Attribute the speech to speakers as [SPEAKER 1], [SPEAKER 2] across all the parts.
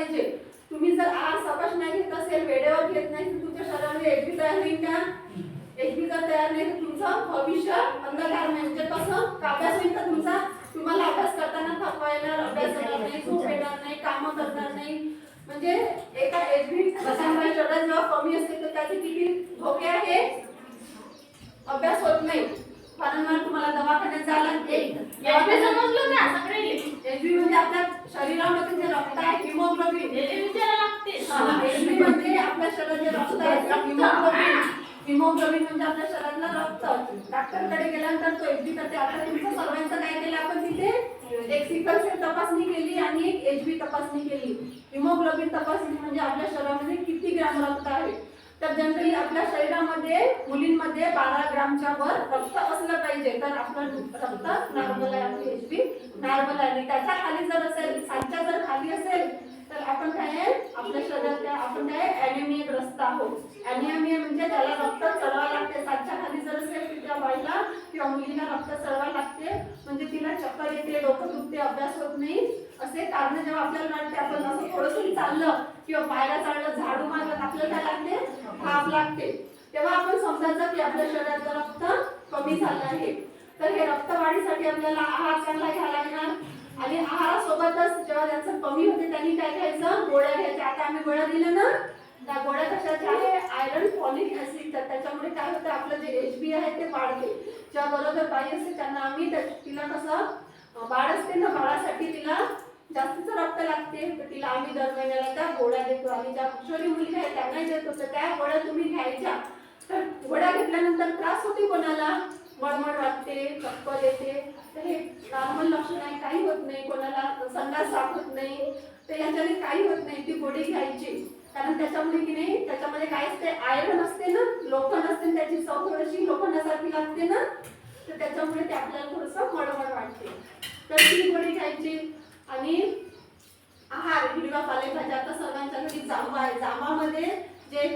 [SPEAKER 1] पाहिजे. तुम्ही जर आहार सकाश नाही घेत असेल वेळेवर घेत नाही तर तुमच्या शरीरामध्ये एचबी तयार होईल का? एचबी जर तयार नाही तर तुमचं भविष्य अंधकार म्हणजे कसं? का अभ्यास होईल का तुमचा? तुम्हाला अभ्यास करताना थकवा येणार अभ्यास येणार नाही झोप येणार नाही कामं करणार नाही. म्हणजे एका एचबी शरीरात जेव्हा कमी असते तर त्याचे किती धोके आहे? अभ्यास होत नाही. वारंवार तुम्हाला दवाखान्यात जायला
[SPEAKER 2] एवढे समजलं ना सगळे?
[SPEAKER 1] एचबी म्हणजे आपल्या शरीरामध्ये जे रक्त आहे हिमोग्लोबिन एचबी म्हणजे आपल्या शरीरात जे रक्त आहे हिमोग्लोबिन हिमोग्लोबिन म्हणजे आपल्या शरीरातलं रक्त. डॉक्टरकडे गेल्यानंतर तो एचबी करते. आता तुमचं सर्वांचं काय केलं आपण तिथे? एक सिकल सेल तपासणी केली आणि एक एचबी तपासणी केली. हिमोग्लोबिन तपासणी म्हणजे आपल्या शरीरामध्ये किती ग्रॅम रक्त आहे? तर जनरली आपल्या शरीरामध्ये मुलींमध्ये बारा ग्रामच्या वर रक्त असलं पाहिजे. तर आपलं रक्त नॉर्मल आहे आपली एचबी नॉर्मल आहे त्याच्याखाली जर असेल सातच्या जर खाली असेल तर आपण काय आहे आपल्या शरीरात आपण काय अॅनिमिया ग्रस्त आहोत. अॅनिमिया म्हणजे त्याला रक्त चढवावं लागते. सातच्या खाली जर असेल तर त्या बाईला किंवा मुलीला रक्त चढवावं लागते म्हणजे तिला चक्कर येते डोकं दुखते अभ्यास होत नाही. असे कारण जेव्हा आपल्याला वाटते आपण असं थोडंसं चाललं किंवा पायला चाललं झाडू मारलं तर आपल्याला काय लागते? थाप लागते. तेव्हा आपण समजायचं की आपल्या शरीरातलं रक्त कमी झालं आहे. तर हे रक्त वाढीसाठी आपल्याला आहार चांगला घ्यावा लागणार. आणि आहारासोबतच जेव्हा त्यांचं कमी होते त्यांनी काय घ्यायचं गोळ्या घ्यायच्या. आता आम्ही गोळ्या दिल्या ना त्या गोळ्या कशाच्या आहे? आयरन फॉलिक ऍसिड तर त्याच्यामुळे काय होतं? आपलं जे एच बी आहे ते वाढते. जेव्हा बरोबर बाई असते त्यांना आम्ही तिला कसं? बाळ असते ना बाळासाठी तिला जास्तीचं रक्त लागते. तर तिला आम्ही दर महिन्याला त्या गोळ्या देतो. आणि ज्या किशोरी मुली आहेत त्यांनाही देतो. तर त्या गोळ्या तुम्ही घ्यायच्या. तर गोळ्या घेतल्यानंतर त्रास होते कोणाला? मळमळ वाटते चक्कर येते. तर हे नॉर्मल लक्षण आहे. काही होत नाही. कोणाला संडास साफ होत नाही. तर याच्याने काही होत नाही. ती गोळी घ्यायची. कारण त्याच्यामध्ये की नाही त्याच्यामध्ये काय असते आयरन असते ना लोखंड असते त्याची चव थोडीशी लोखंडासारखी लागते ना तर त्याच्यामुळे ते आपल्याला थोडंसं मळमळ वाटते. तर ती गोळी घ्यायची. आणि आहार हिरव्या पालेभाज्या आता सर्वांच्या घरी जांभा आहे. जांभामध्ये जे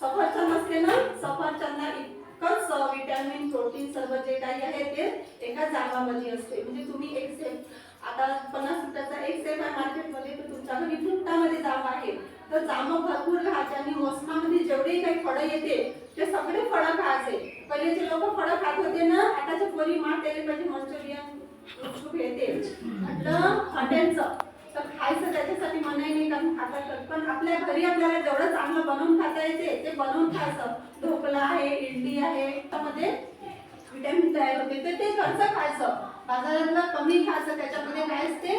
[SPEAKER 1] सफरचंद असते ना सफरचंदा इतकंच विटॅमिन प्रोटीन सर्व जे काही आहे ते एका जांभामध्ये असते. म्हणजे तुम्ही एक सेप आता पन्नास रुपयाचा एक सेप आहे मार्केटमध्ये तर तुमच्या घरी फ्रुटामध्ये जांब आहे. तर जांब भरपूर खायचे आणि मोसमामध्ये जेवढे काही फळं येते ते सगळे फळं खायचे. पहिलेचे लोक फळं खात होते ना आताच्या पोरी माठ यायला पाहिजे मंचुरियन गुपचूप येते म्हटलं हॉटेलचं तर खायचं त्याच्यासाठी मनाई नाही कारण खातात पण आपल्या घरी आपल्याला जेवढं चांगलं बनवून खाता येते ते बनवून खायचं. ढोकळा आहे इडली आहे त्यामध्ये विटॅमिन तयार होते तर ते घरचं खायचं बाजारातलं कमी खायचं त्याच्यामध्ये काय असते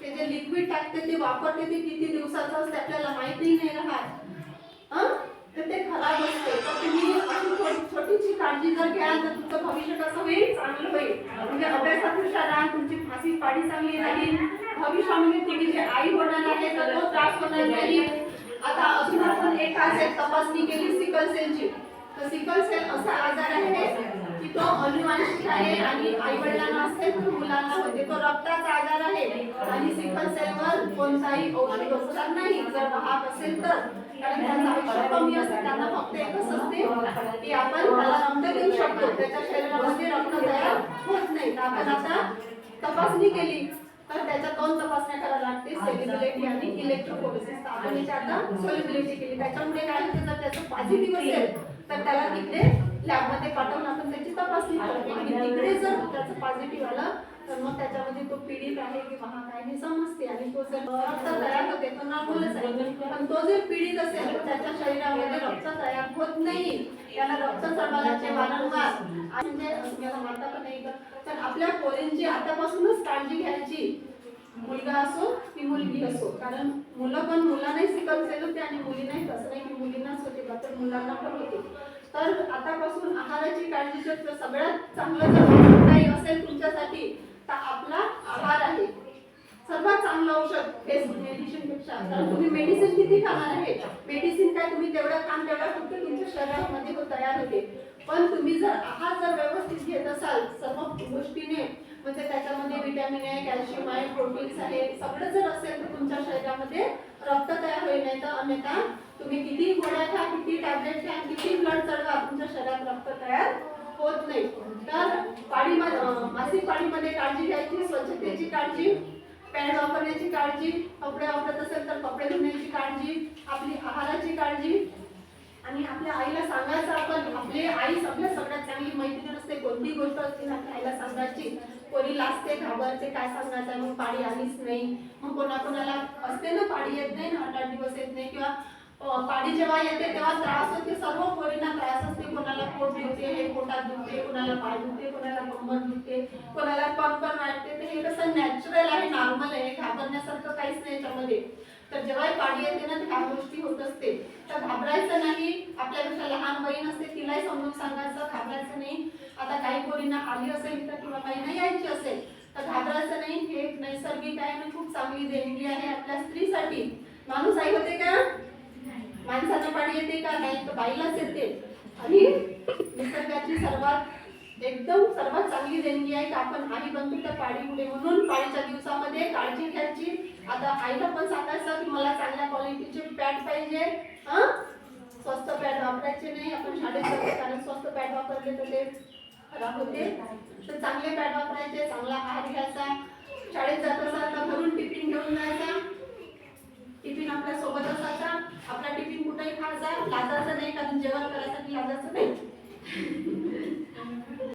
[SPEAKER 1] ते जे लिक्विड टाकते ते वापरते ते किती दिवसाचं असते आपल्याला माहिती नाही राहत हं? तर ते खराब असते. तर तुम्ही अशी थोडी- छोटीशी काळजी जर घ्याल तर तुमचं भविष्य कसं होईल? चांगलं होईल. म्हणजे अभ्यासात हुशार राहाल तुमची फाशी पाडी चांगली राहील. भविष्यामध्ये तुम्ही जे आई होणार आहे तर तो त्रास होणार नाही. आता अजून आपण एक आज एक तपासणी केली सिकल सेलची तर सिकल सेल असा आजार आहे की तो अनुवांशिक आहे आणि आई वडिलांना असेल तर मुलांना होते तो रक्ताचा आजार आहे. आणि सिकल सेलवर कोणताही औषध उपचार नाही. जर महाग असेल तर कारण त्यांचं आयुष्य कमी असते त्यांना फक्त एकच असते की आपण त्याला रक्त देऊ शकतो. त्याच्या शरीरामध्ये रक्त तयार होत नाही. तर आपण आता तपासणी केली तर त्याच्या दोन तपासण्या करायला लागते सेलिबिलिटी आणि इलेक्ट्रोफोरेसिस आपण याची आता सोलिबिलिटी केली. त्याच्यामुळे काय होते? जर त्याचं पॉझिटिव्ह असेल तर त्याला तिकडे लॅबमध्ये पाठवून आपण त्याची तपासणी करतो. आणि तिकडे जर त्याचं पॉझिटिव्ह आलं तर मग त्याच्यामध्ये तो पीडित आहे की वाहक आहे हे समजते. आणि तो जर रक्त तयार होते तर नॉर्मलच आहे. पण तो जर पीडित असेल तर त्याच्या शरीरामध्ये रक्त तयार होत नाही. त्याला रक्त चढवायचे वारंवार. म्हणजे मारता पण नाही? तर आपल्या पोरींची आतापासूनच काळजी घ्यायची. मुलगा असो की मुलगी असो. कारण मुलं पण मुलांनाही सिकल सेल होते आणि मुलींनाही तसं नाही की मुलींनाच होते तर मुलांना पण होते. तर आतापासून आहाराची काळजी जर सगळ्यात चांगलं जर काही असेल तुमच्यासाठी तर आपला आहार आहे. सर्वात चांगलं औषध बेस्ट मेडिसिनपेक्षा. तुम्ही मेडिसिन किती खाणार आहे? मेडिसिन काय तुम्ही तेवढं काम तेवढं फक्त तुमच्या शरीरामध्ये तो तयार होते. पण तुम्ही जर आहार जर व्यवस्थित घेत असाल सर्व गोष्टीने म्हणजे त्याच्यामध्ये विटॅमिन आहे कॅल्शियम आहे प्रोटीन्स आहे सगळं जर असेल तर तुमच्या शरीरामध्ये रक्त तयार होईल नाही तर अन्यथा तुम्ही किती गोळ्या खा किती टॅबलेट घ्या किती ब्लड चढवा तुमच्या शरीरात रक्त तयार होत नाही. तर पाळीमध्ये मासिक पाळीमध्ये काळजी घ्यायची स्वच्छतेची काळजी पॅड वापरण्याची काळजी कपडे वापरत असेल तर कपडे धुण्याची काळजी आपली आहाराची काळजी. आणि आपल्या आईला सांगायचं आपण आपली आई आपल्या सगळ्यात चांगली मैत्रीण असते कोणती गोष्ट असते आपल्या आईला सांगायची. कोणी लाजते घाबरते काय सांगायचं मग पाळी आलीच नाही. मग कोणाकोणाला असते ना पाळी येत नाही ना आठ आठ दिवस येत नाही. किंवा पाणी पाळी जेव्हा येते तेव्हा त्रास होते. सर्व पोरींना त्रास असते. कोणाला पोट दुखते हे पोटात दुखते कोणाला पाय दुखते कोणाला कंबर दुखते कोणाला पण पण वाटते तर हे कसं नॅचरल आहे नॉर्मल आहे. घाबरण्यासारखं काहीच नाही याच्यामध्ये. तर जेव्हा पाळी येते ना त्या गोष्टी होत असते. तर घाबरायचं नाही. आपल्यापेक्षा लहान बहीण असते तिलाही समजून सांगायचं घाबरायचं नाही. आता काही पोरींना आली असेल तर किंवा काही नाही यायची असेल तर घाबरायचं नाही. हे एक नैसर्गिक आहे आणि खूप चांगली देणगी आहे आपल्या स्त्रीसाठी. माणूस आई होते का? माणसाचं पाणी येते का नाही? तर बाईलाच येते. आणि निसर्गाची सर्वात एकदम सर्वात चांगली देणगी आहे की आपण आई बनतो तर पाळी मुले म्हणून पाळीच्या दिवसामध्ये काळजी घ्यायची. आता आईला पण सांगायचं की मला चांगल्या क्वालिटीचे पॅड पाहिजे. हा? स्वस्त पॅड वापरायचे नाही आपण शाळेत जातो कारण स्वस्त पॅड वापरले तर ते खराब होते. तर चांगले पॅड वापरायचे चांगला आहार घ्यायचा. शाळेत जात असाल तर घरून टिफिन घेऊन जायचा. टिफिन आपल्यासोबत असायचा. आपला टिफिन कुठेही खायचा. लाजायचं नाही कारण जेवण करायसाठी लाजायचं नाही.